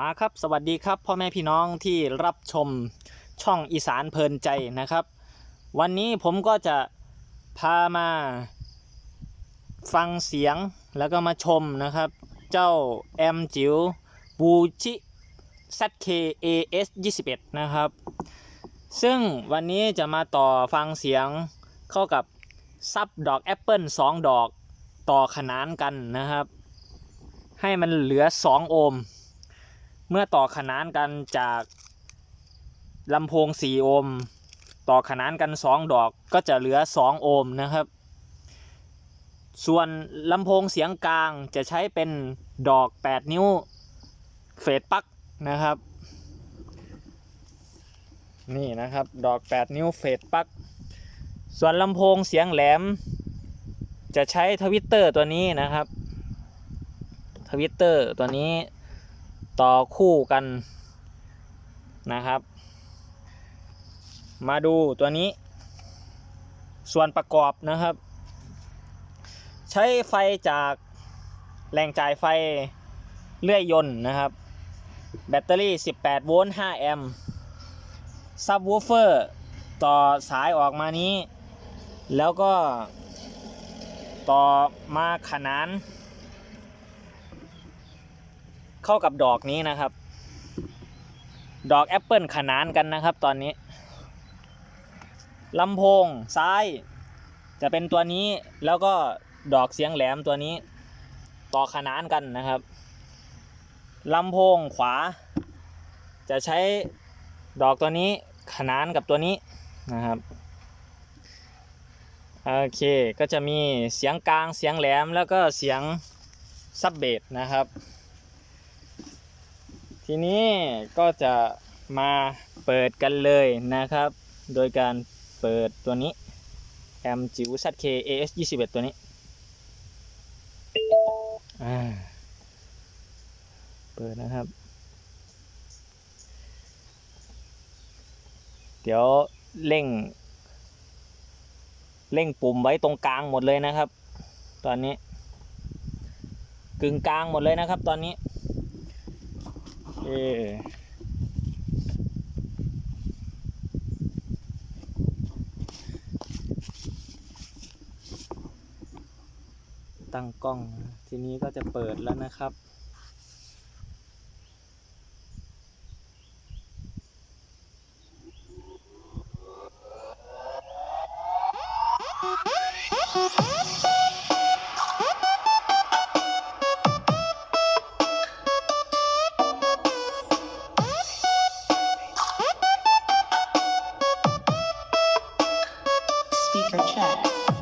มาครับสวัสดีครับพ่อแม่พี่น้องที่รับชมช่องอีสานเพลินใจนะครับ วันนี้ผมก็จะพามาฟังเสียงแล้วก็มาชมนะครับ เจ้าแอมจิ๋วบูชิ ZKAS 21นะครับ ซึ่งวันนี้จะมาต่อฟังเสียงเข้ากับซับดอกแอปเปิล2ดอกต่อขนานกันนะครับ ให้มันเหลือ 2 โอห์ม เมื่อต่อขนานกันจากลำโพง 4 โอห์มต่อขนานกัน 2 ดอกก็จะเหลือ 2 โอห์มนะครับ ส่วนลำโพงเสียงกลางจะใช้เป็นดอก 8 นิ้วเฟดปักนะครับ นี่นะครับดอก 8 นิ้วเฟดปัก ส่วนลำโพงเสียงแหลม จะใช้ทวิตเตอร์ตัวนี้นะครับทวิตเตอร์ตัวนี้ ต่อคู่กันนะครับ มาดูตัวนี้ ส่วนประกอบนะครับ ใช้ไฟจากแหล่งจ่ายไฟเลื่อยยนต์นะครับ แบตเตอรี่ 18 โวลต์ 5 แอมป์ซับวูเฟอร์ ต่อสายออกมานี้ แล้วก็ต่อมาขนาน เข้ากับดอกนี้นะครับ ดอกแอปเปิลขนานกันนะครับ ตอนนี้ลำโพงซ้าย จะเป็นตัวนี้แล้วก็ดอกเสียงแหลมตัวนี้ ต่อขนานกันนะครับลำโพงขวา จะใช้ดอกตัวนี้ขนานกับตัวนี้นะครับโอเคก็จะมีเสียงกลางเสียงแหลมแล้วก็เสียงซับเบสนะครับ ทีนี้ก็จะมาเปิดกันเลยนะครับ โดยการเปิดตัวนี้แอมจิ๋ว ZK AS 21ตัวนี้อ่าเปิดนะครับ เดี๋ยวเร่ง เร่งปุ่มไว้ตรงกลางหมดเลยนะครับ ตอนนี้ กึ่งกลางหมดเลยนะครับ ตอนนี้ เอตั้งกล้อง ทีนี้ก็จะเปิดแล้วนะครับ For chat.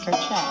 Deeper track.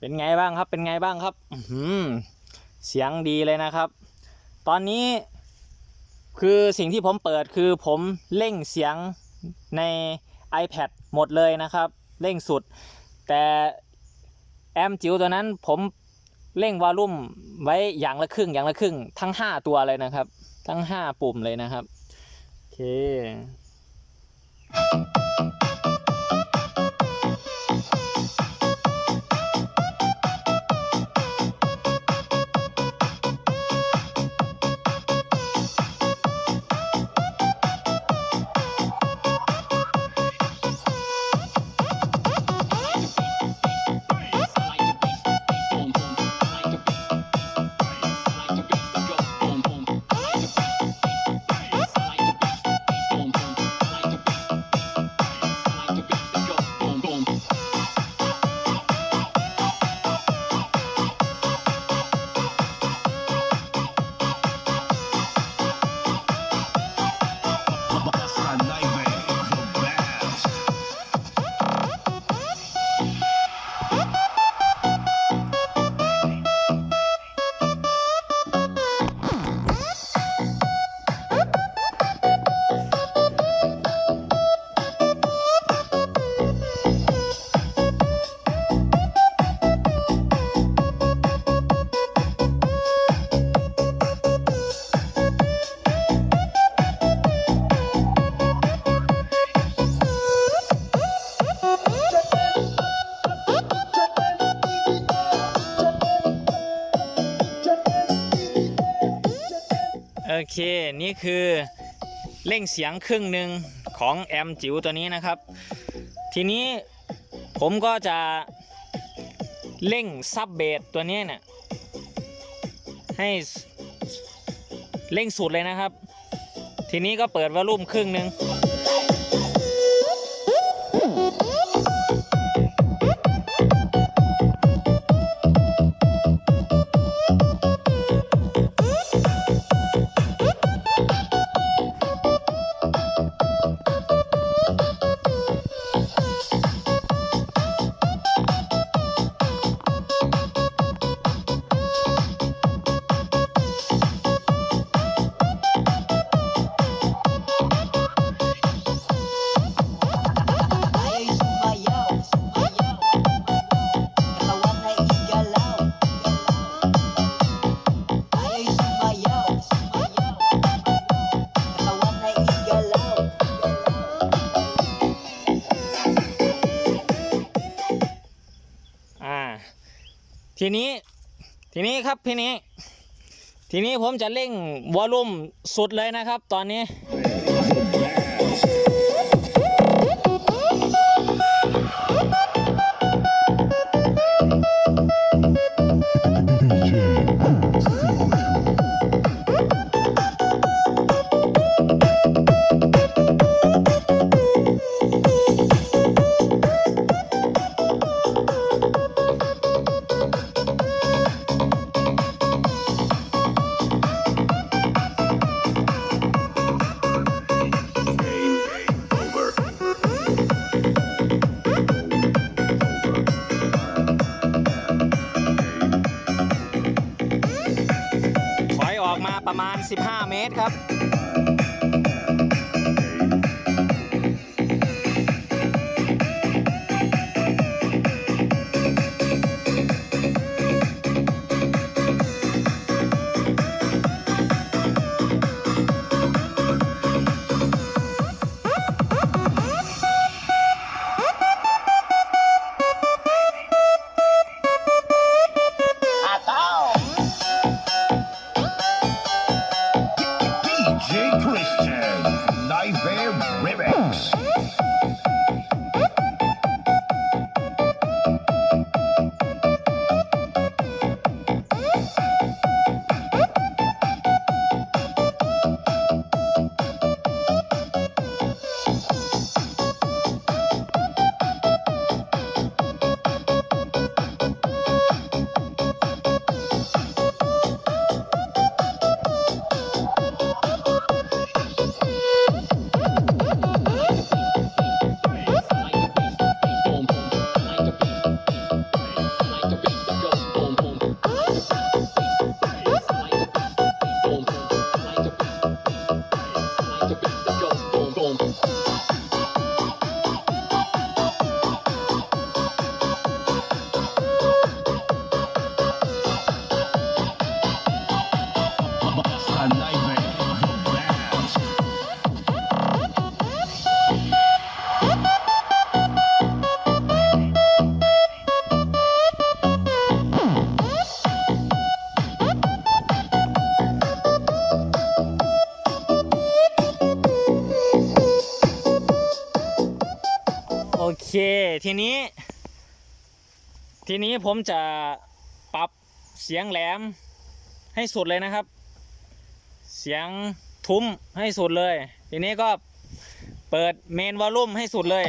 เป็นไงบ้างครับ เป็นไงบ้างครับอืเสียงดีเลยนะครับ ตอนนี้คือสิ่งที่ผมเปิดคือผมเร่งเสียงใน iPad หมดเลยนะครับ เร่งสุด แต่แอมจิ๋วตัวนั้นผมเร่งวอลลุ่มไว้อย่างละครึ่งอย่างละครึ่ง ทั้ง 5 ตัวเลยนะครับ ทั้ง 5 ปุ่มเลยนะครับ โอเค เคนี่คือเร่งเสียงครึ่งหนึ่งของแอมจิ๋วตัวนี้นะครับ ทีนี้ผมก็จะเร่งซับเบสตัวนี้เนี่ยให้เร่งสุดเลยนะครับ ทีนี้ก็เปิดวอลลุ่มครึ่งหนึ่ง ทีนี้ ทีนี้ครับทีนี้ ทีนี้ผมจะเร่งวอลลุ่มสุดเลยนะครับ ตอนนี้ เมตรครับ ทีนี้ ทีนี้ผมจะปรับเสียงแหลมให้สุดเลยนะครับ เสียงทุ้มให้สุดเลย ทีนี้ก็เปิดเมนวอลลุ่มให้สุดเลย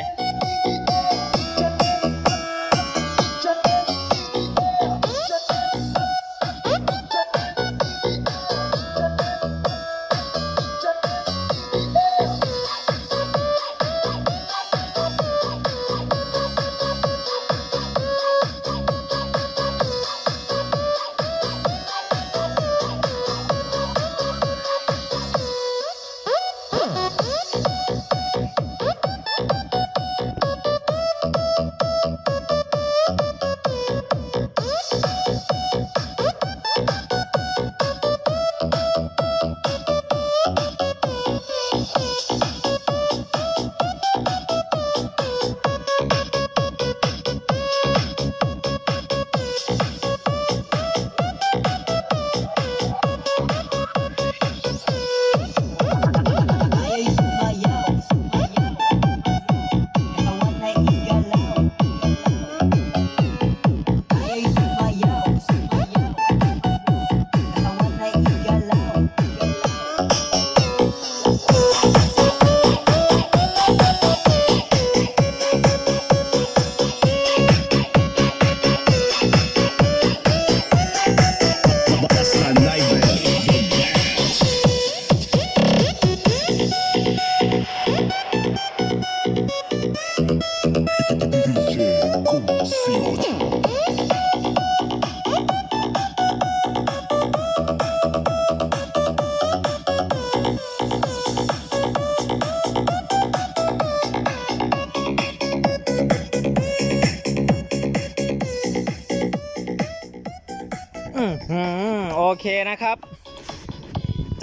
เคนะครับ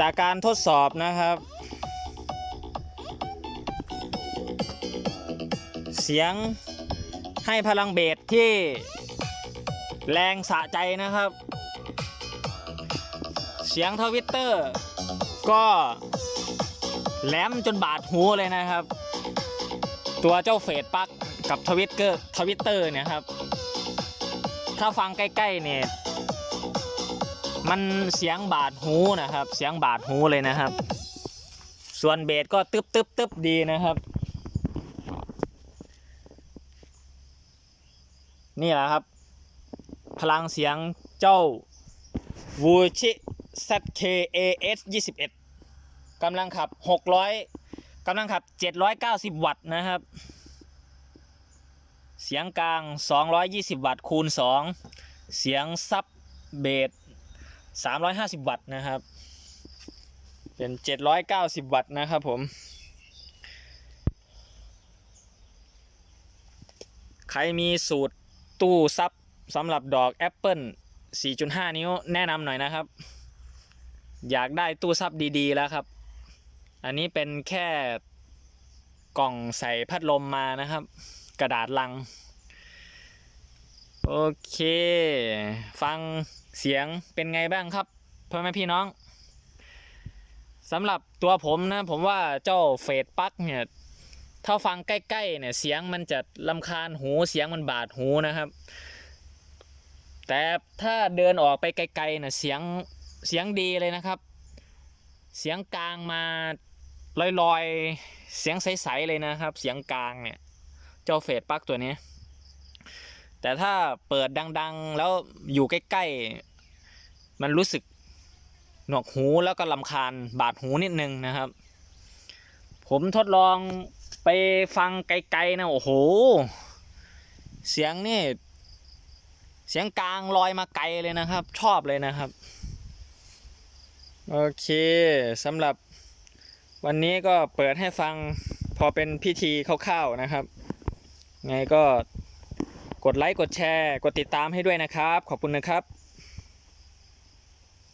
จากการทดสอบนะครับ เสียงให้พลังเบสที่แรงสะใจนะครับ เสียงทวิตเตอร์ก็แหลมจนบาดหูเลยนะครับ ตัวเจ้าเฟดปักกับทวิตเกอร์ทวิตเตอร์เนี่ยครับ ถ้าฟังใกล้ๆเนี่ย มันเสียงบาดหูนะครับ เสียงบาดหูเลยนะครับ ส่วนเบสก็ตึบตึบตึบดีนะครับ นี่แหละครับ พลังเสียงเจ้าวูชิ ZKAS 21กำลังขับ 600กำลังขับ 790 วัตต์นะครับ เสียงกลาง 220 วัตต์คูณ 2 เสียงซับเบส 350 วัตต์นะครับ เป็น 790 วัตต์นะครับผม ใครมีสูตรตู้ซับสำหรับดอกแอปเปิล4.5 นิ้วแนะนำหน่อยนะครับ อยากได้ตู้ซับดีๆแล้วครับ อันนี้เป็นแค่กล่องใส่พัดลมมานะครับ กระดาษลัง โอเค ฟังเสียงเป็นไงบ้างครับพ่อแม่พี่น้องสำหรับตัวผมนะ ผมว่าเจ้าเฟดปักเนี่ยถ้าฟังใกล้ๆเนี่ยเสียงมันจะลำคาญหูเสียงมันบาดหูนะครับ แต่ถ้าเดินออกไปไกลๆเนี่ยเสียงเสียงดีเลยนะครับ เสียงกลางมาลอยๆ เสียงใสๆเลยนะครับ เสียงกลางเนี่ย เจ้าเฟดปักตัวนี้ แต่ถ้าเปิดดัง ๆ แล้วอยู่ใกล้ๆ มันรู้สึกหนวกหูแล้วก็ลำคาญบาดหูนิดนึงนะครับ ผมทดลองไปฟังไกลๆนะโอ้โห เสียงนี่ เสียงกลางลอยมาไกลเลยนะครับ ชอบเลยนะครับ โอเคสำหรับวันนี้ก็เปิดให้ฟังพอเป็นพิธีคร่าวๆนะครับ ไงก็ กดไลค์กดแชร์ กดติดตามให้ด้วยนะครับ ขอบคุณนะครับ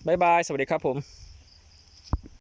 บ๊ายบาย สวัสดีครับผม